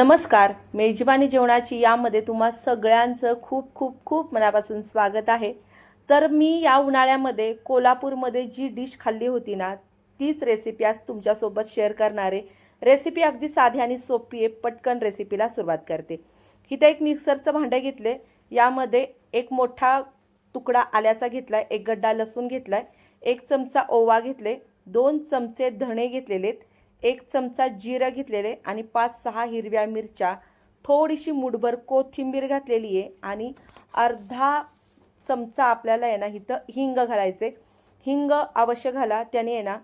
नमस्कार मेजबानी जेवणाची यामध्ये तुम्हा सगळ्यांचं खूप खूप खूप मनापासून स्वागत आहे. तर मी या उन्हाळ्यामध्ये कोल्हापूरमध्ये जी डिश खाल्ली होती ना तीच रेसिपी आज तुमच्यासोबत शेअर करणारे रेसिपी अगदी साधी आणि सोपी आहे पटकन रेसिपीला सुरुवात करते. इथं एक मिक्सरचं भांडं घेतले यामध्ये एक मोठा तुकडा आल्याचा घेतलाय एक गड्डा लसूण घेतलाय एक चमचा ओवा घेतले दोन चमचे धणे घेतलेलेत एक चमचा जिरं घेतलेले आणि पाच सहा हिरव्या मिरच्या थोडीशी मुठभर कोथिंबीर घातलेली आहे आणि अर्धा चमचा आपल्याला आहे ना इथं हिंग घालायचे. हिंग अवश्य घाला त्याने आहे ना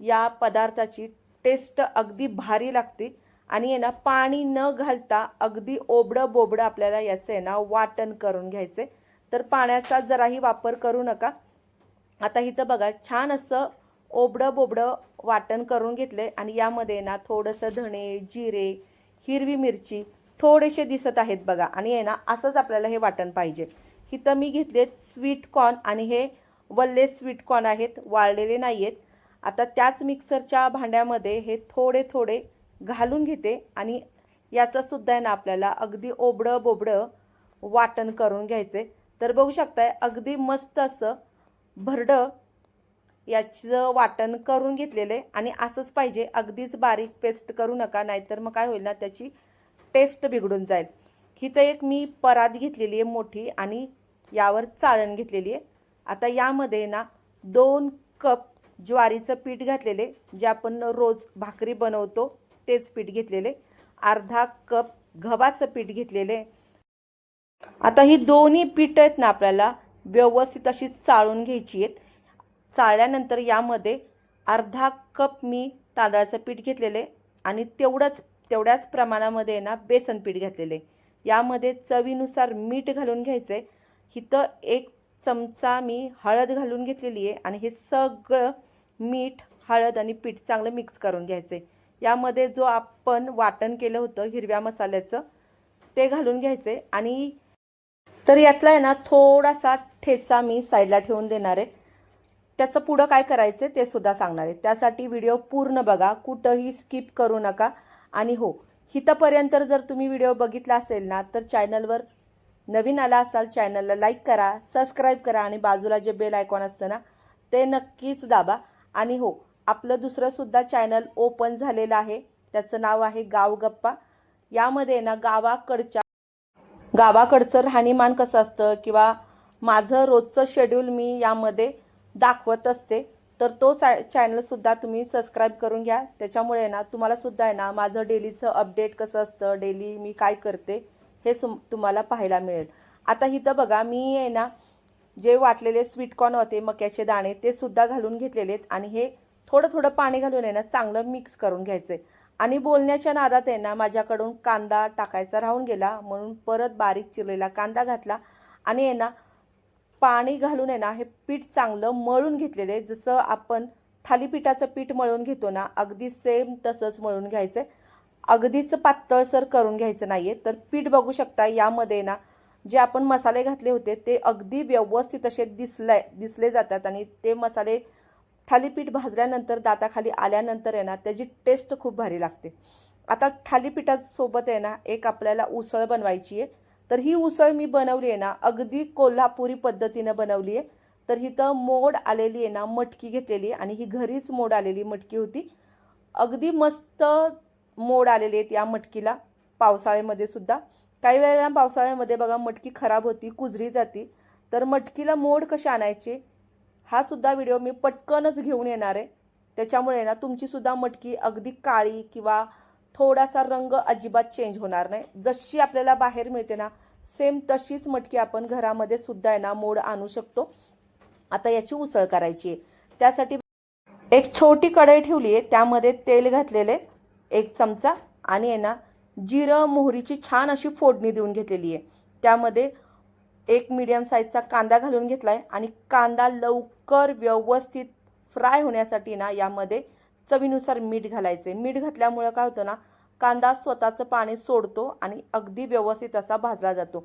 या पदार्थाची टेस्ट अगदी भारी लागते आणि आहे ना पाणी न घालता अगदी ओबडं बोबडं आपल्याला याचं आहे ना वाटण करून घ्यायचे. तर पाण्याचा जराही वापर करू नका. आता इथं बघा छान असं ओबडं बोबडं वाटण करून घेतलंय आणि यामध्ये ना थोडंसं धणे जिरे हिरवी मिरची थोडेसे दिसत आहेत बघा. आणि आहे ना असंच आपल्याला हे वाटण पाहिजे. इथं मी घेतलेत स्वीट कॉर्न आणि हे वल्ले स्वीट कॉर्न आहेत वाळलेले नाही आहेत आता त्याच मिक्सरच्या भांड्यामध्ये हे थोडे थोडे घालून घेते आणि याचंसुद्धा आहे ना आपल्याला अगदी ओबडं बोबडं वाटण करून घ्यायचे तर बघू शकताय अगदी मस्त असं भरडं याचं वाटण करून घेतलेलं आहे. आणि असंच पाहिजे अगदीच बारीक पेस्ट करू नका नाहीतर मग काय होईल ना त्याची टेस्ट बिघडून जाईल. ही तर एक मी परात घेतलेली आहे मोठी आणि यावर चाळण घेतलेली आहे. आता यामध्ये ना दोन कप ज्वारीचं पीठ घातलेले जे आपण रोज भाकरी बनवतो तेच पीठ घेतलेले. अर्धा कप गव्हाचं पीठ घेतलेले. आता ही दोन्ही पीठ आहेत ना आपल्याला व्यवस्थित अशी चाळून घ्यायची आहेत. चाळल्यानंतर यामध्ये अर्धा कप मी तांदळाचं पीठ घेतलेले आणि तेवढंच तेवढ्याच प्रमाणामध्ये ना बेसन पीठ घातलेले. यामध्ये चवीनुसार मीठ घालून घ्यायचं. आहे इथं एक चमचा मी हळद घालून घेतलेली आहे आणि हे सगळं मीठ हळद आणि पीठ चांगलं मिक्स करून घ्यायचं. आहे यामध्ये जो आपण वाटण केलं होतं हिरव्या मसाल्याचं ते घालून घ्यायचे. आणि तर यातला आहे ना थोडासा ठेचा मी साईडला ठेवून देणार आहे. त्याचं पुढं काय करायचं ते सुद्धा सांगणार आहे. त्यासाठी व्हिडिओ पूर्ण बघा कुठंही स्किप करू नका. आणि हो हितपर्यंत जर तुम्ही व्हिडिओ बघितला असेल ना तर चॅनलवर नवीन आला असाल चॅनलला लाईक करा सबस्क्राईब करा आणि बाजूला जे बेल आयकॉन असतं ना ते नक्कीच दाबा. आणि हो आपलं दुसरंसुद्धा चॅनल ओपन झालेलं आहे. त्याचं नाव आहे गाव गप्पा. यामध्ये ना गावाकडच्या गावाकडचं राहणीमान कसं असतं किंवा माझं रोजचं शेड्यूल मी यामध्ये दाखवत असते तर तो चॅ चॅनलसुद्धा तुम्ही सबस्क्राईब करून घ्या. त्याच्यामुळे ना तुम्हालासुद्धा आहे ना माझं डेलीचं अपडेट कसं असतं डेली मी काय करते हे सुम तुम्हाला पाहायला मिळेल. आता इथं बघा मी आहे ना जे वाटलेले स्वीटकॉर्न होते मक्याचे दाणे ते सुद्धा घालून घेतलेले आहेत आणि हे थोडं थोडं पाणी घालून आहे ना चांगलं मिक्स करून घ्यायचं आणि बोलण्याच्या नादात आहे ना माझ्याकडून कांदा टाकायचा राहून गेला म्हणून परत बारीक चिरलेला कांदा घातला. आणि आहे ना पाणी घालून आहे ना हे पीठ चांगलं मळून घेतलेलं आहे. जसं आपण थालीपीठाचं पीठ मळून घेतो ना अगदी सेम तसंच मळून घ्यायचं आहे. अगदीच पातळसर करून घ्यायचं नाही आहे तर पीठ बघू शकता यामध्ये ना जे आपण मसाले घातले होते ते अगदी व्यवस्थित असे दिसले दिसले जातात आणि ते मसाले थालीपीठ भाजल्यानंतर दाताखाली आल्यानंतर आहे ना त्याची टेस्ट खूप भारी लागते. आता थालीपीठासोबत आहे ना एक आपल्याला उसळ बनवायची आहे. तर ही उसळ मी बनवली आहे ना अगदी कोल्हापुरी पद्धतीनं बनवली आहे. तर हिथं मोड आलेली आहे ना मटकी घेतलेली आणि ही घरीच मोड आलेली मटकी होती. अगदी मस्त मोड आलेली आहेत या मटकीला पावसाळ्यामध्ये सुद्धा. काही वेळेला पावसाळ्यामध्ये बघा मटकी खराब होती कुजरी जाती. तर मटकीला मोड कसे आणायचे हा सुद्धा व्हिडिओ मी पटकनच घेऊन येणार आहे. त्याच्यामुळे ना तुमचीसुद्धा मटकी अगदी काळी किंवा थोडासा रंग अजिबात चेंज होणार नाही. जशी आपल्याला बाहेर मिळते ना सेम तशीच मटकी आपण घरामध्ये सुद्धा आहे ना मोड आणू शकतो. आता याची उसळ करायची आहे. त्यासाठी एक छोटी कढई ठेवली आहे त्यामध्ये तेल घातलेले एक चमचा आणि आहे ना जिरं मोहरीची छान अशी फोडणी देऊन घेतलेली आहे. त्यामध्ये एक मीडियम साईजचा कांदा घालून घेतला आहे आणि कांदा लवकर व्यवस्थित फ्राय होण्यासाठी ना यामध्ये चवीनुसार मीठ घालायचे मीठ घातल्यामुळं काय होतं ना कांदा स्वतःचं पाणी सोडतो आणि अगदी व्यवस्थित असा भाजला जातो.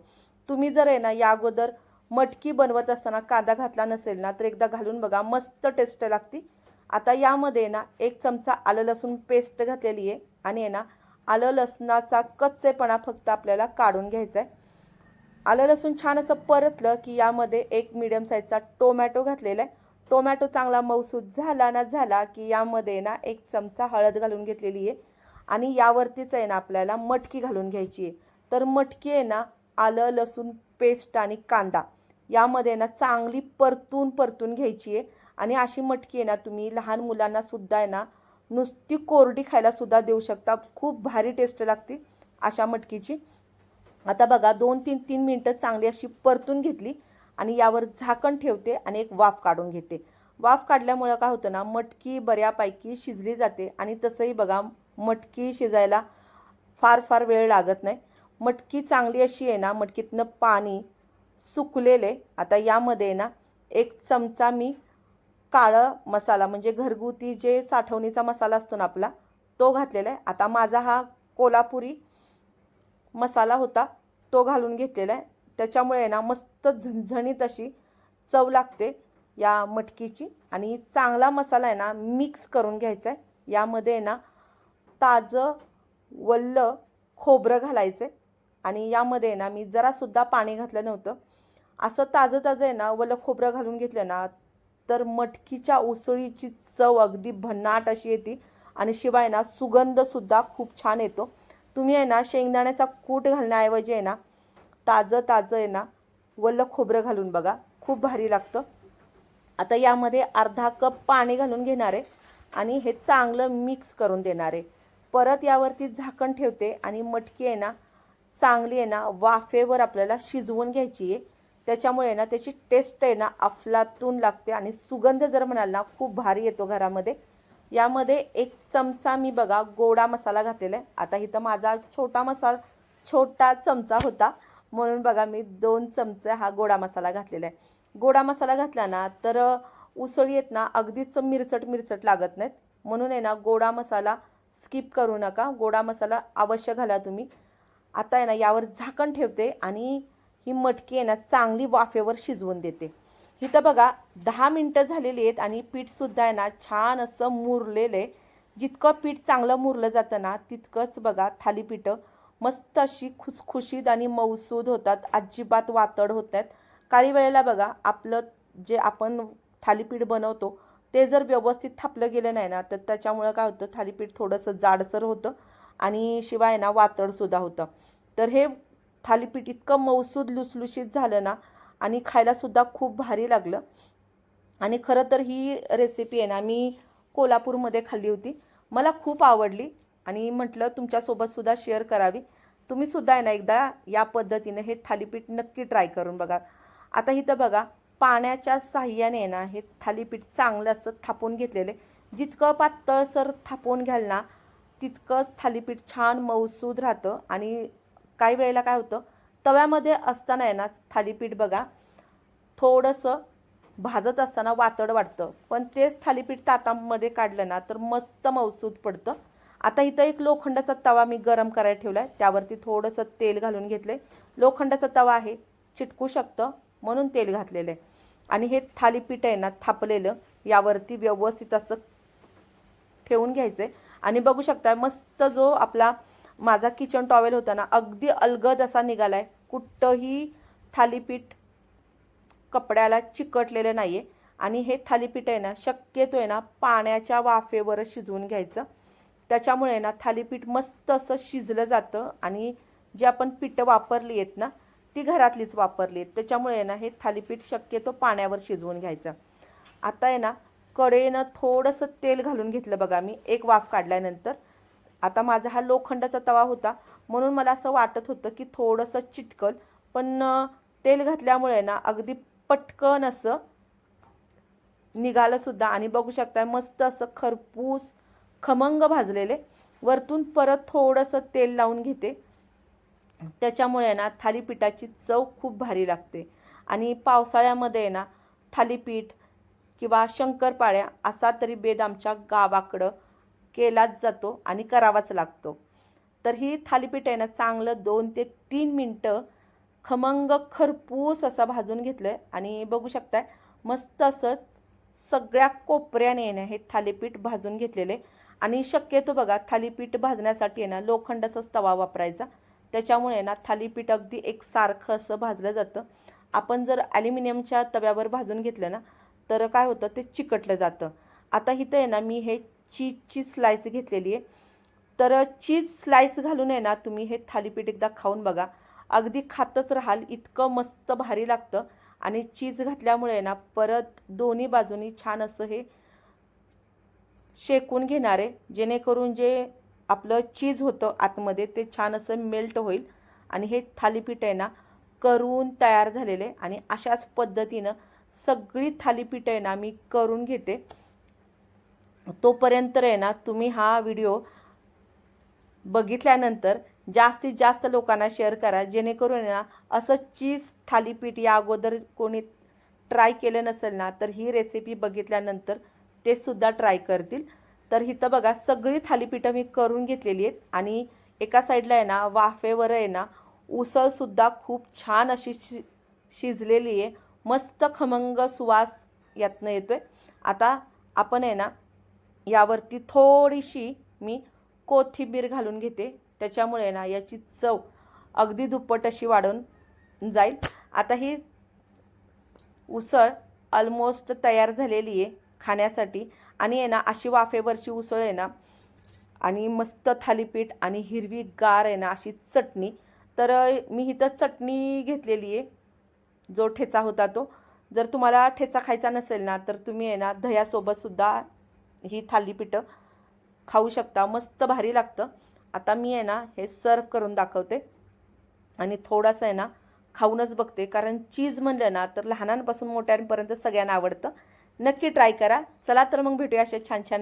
तुम्ही जर आहे ना या अगोदर मटकी बनवत असताना कांदा घातला नसेल ना तर एकदा घालून बघा मस्त टेस्ट लागते. आता यामध्ये ना एक चमचा आलं लसूण पेस्ट घातलेली आहे आणि आहे ना आलं लसणाचा कच्चेपणा फक्त आपल्याला काढून घ्यायचा आहे आलं लसूण छान असं परतलं की यामध्ये एक मिडियम साईजचा टोमॅटो घातलेला आहे. टोमॅटो चांगला मऊसूद झाला ना झाला की यामध्ये ना एक चमचा हळद घालून घेतलेली आहे. आणि यावरतीच आहे ना आपल्याला मटकी घालून घ्यायची आहे. तर मटकी आहे ना आलं लसूण पेस्ट आणि कांदा यामध्ये ना चांगली परतून परतून घ्यायची आहे. आणि अशी मटकी आहे ना तुम्ही लहान मुलांना सुद्धा आहे ना नुसती कोरडी खायला सुद्धा देऊ शकता. खूप भारी टेस्ट लागते अशा मटकीची. आता बघा दोन तीन तीन मिनटं चांगली अशी परतून घेतली आणि यावर झाकण ठेवते आणि एक वाफ काढून घेते. वाफ काढल्यामुळं काय होतं ना मटकी बऱ्यापैकी शिजली जाते आणि तसंही बघा मटकी शिजायला फार फार वेळ लागत नाही. मटकी चांगली अशी आहे ना मटकीतनं पाणी सुकलेले. आता यामध्ये ना एक चमचा मी काळं मसाला म्हणजे घरगुती जे साठवणीचा मसाला असतो ना आपला तो घातलेला आहे. आता माझा हा कोल्हापुरी मसाला होता तो घालून घेतलेला आहे. त्याच्यामुळे ना मस्त झणझणीत अशी चव लागते या मटकीची. आणि चांगला मसाला आहे ना मिक्स करून घ्यायचा आहे. यामध्ये आहे ना ताजं वल्ल खोबरं घालायचं. आणि यामध्ये आहे ना मी जरासुद्धा पाणी घातलं नव्हतं. असं ताजं ताजं आहे ना वल्ल खोबरं घालून घेतलं ना तर मटकीच्या उसळीची चव अगदी भन्नाट अशी येते. आणि शिवाय ना सुगंधसुद्धा खूप छान येतो. तुम्ही आहे ना शेंगदाण्याचा कूट घालण्याऐवजी आहे ना ताजं ताजं आहे ना वल्ल खोबरं घालून बघा. खूप भारी लागतं. आता यामध्ये अर्धा कप पाणी घालून घेणार आहे. आणि हे चांगलं मिक्स करून देणार आहे. परत यावरती झाकण ठेवते आणि मटकी आहे ना चांगली आहे ना वाफेवर आपल्याला शिजवून घ्यायची आहे. त्याच्यामुळे ना त्याची टेस्ट आहे ना अफलातून लागते आणि सुगंध जर म्हणाल ना खूप भारी येतो घरामध्ये. यामध्ये एक चमचा मी बघा गोडा मसाला घातलेला आहे. आता इथं माझा छोटा मसाला छोटा चमचा होता. म्हणून बघा मी दोन चमचे हा गोडा मसाला घातलेला आहे. गोडा मसाला घातला ना तर उसळी आहेत ना अगदीच मिरचट मिरचट लागत नाहीत. म्हणून आहे ना गोडा मसाला स्किप करू नका. गोडा मसाला अवश्य घाला तुम्ही. आता आहे ना यावर झाकण ठेवते आणि ही मटकी आहे ना चांगली वाफेवर शिजवून देते. इथं बघा दहा मिनटं झालेली आहेत आणि पीठसुद्धा आहे ना छान असं मुरलेलं. आहे जितकं पीठ चांगलं मुरलं जातं ना तितकंच बघा थालीपीठं मस्त अशी खुसखुशीत आणि मऊसूद होतात. अजिबात वातड होत आहेत काही वेळेला बघा आपलं जे आपण थालीपीठ बनवतो ते जर व्यवस्थित थापलं गेलं नाही ना तर त्याच्यामुळं काय होतं थालीपीठ थोडंसं जाडसर होतं आणि शिवाय ना वातडसुद्धा होतं. तर हे थालीपीठ इतकं मौसूद लुसलुशीत झालं ना आणि खायलासुद्धा खूप भारी लागलं. आणि खरं तर ही रेसिपी आहे ना मी कोल्हापूरमध्ये खाल्ली होती. मला खूप आवडली आणि म्हटलं तुमच्यासोबतसुद्धा शेअर करावी. तुम्हीसुद्धा आहे ना एकदा या पद्धतीने हे थालीपीठ नक्की ट्राय करून बघा. आता इथं बघा पाण्याच्या साह्याने ना हे थालीपीठ चांगलं असं थापून घेतलेले जितकं पातळसर थापून घ्याल ना तितकंच थालीपीठ छान मऊसूद राहतं. आणि काही वेळेला काय होतं तव्यामध्ये असताना आहे ना थालीपीठ बघा थोडंसं भाजत असताना वातड वाटतं. पण तेच थालीपीठ तातांमध्ये काढलं ना तर मस्त मऊसूद पडतं. आता इथं एक लोखंडाचा तवा मी गरम करायला ठेवला आहे त्यावरती थोडंसं तेल घालून घेतलं आहे लोखंडाचा तवा आहे चिटकू शकतं म्हणून तेल घातलेलं आहे. आणि हे थालीपीठ आहे ना थापलेलं यावरती व्यवस्थित असं ठेवून घ्यायचं आहे आणि बघू शकता मस्त जो आपला माझा किचन टॉवेल होता ना अगदी अलगद असा निघाला आहे कुठंही थालीपीठ कपड्याला चिकटलेलं नाही आहे आणि हे थालीपीठ आहे ना शक्यतो आहे ना पाण्याच्या वाफेवरच शिजवून घ्यायचं. त्याच्यामुळे ना थालीपीठ मस्त असं शिजलं जातं. आणि जे आपण पिठं वापरली आहेत ना ती घरातलीच वापरली. त्याच्यामुळे ना हे थालीपीठ शक्यतो पाण्यावर शिजवून घ्यायचं. आता आहे ना कडेनं थोडंसं तेल घालून घेतलं बघा मी एक वाफ काढल्यानंतर. आता माझा हा लोखंडाचा तवा होता म्हणून मला असं वाटत होतं की थोडंसं चिटकल पण तेल घातल्यामुळे ना अगदी पटकन असं निघालंसुद्धा आणि बघू शकता मस्त असं खरपूस खमंग भाजलेले. वरतून परत थोडंसं तेल लावून घेते. त्याच्यामुळे ना थालीपीठाची चव खूप भारी लागते. आणि पावसाळ्यामध्ये ना थालीपीठ किंवा शंकरपाळ्या असा तरी बेद आमच्या गावाकडं केलाच जातो आणि करावाच लागतो. तर ही थालीपीठ आहे ना चांगलं दोन ते तीन मिनटं खमंग खरपूस असा भाजून घेतलं आहे आणि बघू शकताय मस्त असं सगळ्या कोपऱ्याने येणं हे थालीपीठ भाजून घेतलेले. आणि शक्यतो बघा थालीपीठ भाजण्यासाठी आहे ना लोखंडाचाच तवा वापरायचा. त्याच्यामुळे ना थालीपीठ अगदी एक सारखं असं भाजलं जातं. आपण जर ॲल्युमिनियमच्या तव्यावर भाजून घेतलं ना तर काय होतं ते चिकटलं जातं. आता इथं आहे ना मी हे चीजची स्लाईस घेतलेली आहे. तर चीज स्लाईस घालून आहे ना तुम्ही हे थालीपीठ एकदा खाऊन बघा. अगदी खातच राहाल इतकं मस्त भारी लागतं. आणि चीज घातल्यामुळे आहे ना परत दोन्ही बाजूनी छान असं हे शेकून घेणार आहे. जेणेकरून जे आपलं चीज होतं आतमध्ये ते छान असं मेल्ट होईल. आणि हे थालीपीठ आहे ना करून तयार झालेले. आणि अशाच पद्धतीनं सगळी थालीपीठ आहे ना मी करून घेते. तोपर्यंत आहे ना तुम्ही हा व्हिडिओ बघितल्यानंतर जास्तीत जास्त लोकांना शेअर करा. जेणेकरून आहे ना असं चीज थालीपीठ या अगोदर कोणी ट्राय केलं नसेल ना तर ही रेसिपी बघितल्यानंतर ते सुद्धा ट्राय करतील. तर इथं बघा सगळी थालीपीठं मी करून घेतलेली आहेत. आणि एका साईडला आहे ना वाफेवर आहे ना उसळसुद्धा खूप छान अशी शि शिजलेली आहे. मस्त खमंग सुवास यातनं येतो आहे आता आपण आहे ना यावरती थोडीशी मी कोथिंबीर घालून घेते. त्याच्यामुळे ना याची चव अगदी दुप्पट अशी वाढून जाईल. आता ही उसळ ऑलमोस्ट तयार झालेली आहे खाण्यासाठी. आणि आहे ना अशी वाफेवरची उसळ आहे ना आणि मस्त थालीपीठ आणि हिरवी गार आहे ना अशी चटणी. तर मी इथं चटणी घेतलेली आहे. जो ठेचा होता तो. जर तुम्हाला ठेचा खायचा नसेल ना तर तुम्ही आहे ना दह्यासोबतसुद्धा ही थालीपीठं खाऊ शकता. मस्त भारी लागतं. आता मी आहे ना हे सर्व करून दाखवते. आणि थोडंसं आहे ना खाऊनच बघते. कारण चीज म्हणलं ना तर लहानांपासून मोठ्यांपर्यंत सगळ्यांना आवडतं. नक्की ट्राय करा. चला तर मग भेटूया अशा छान छान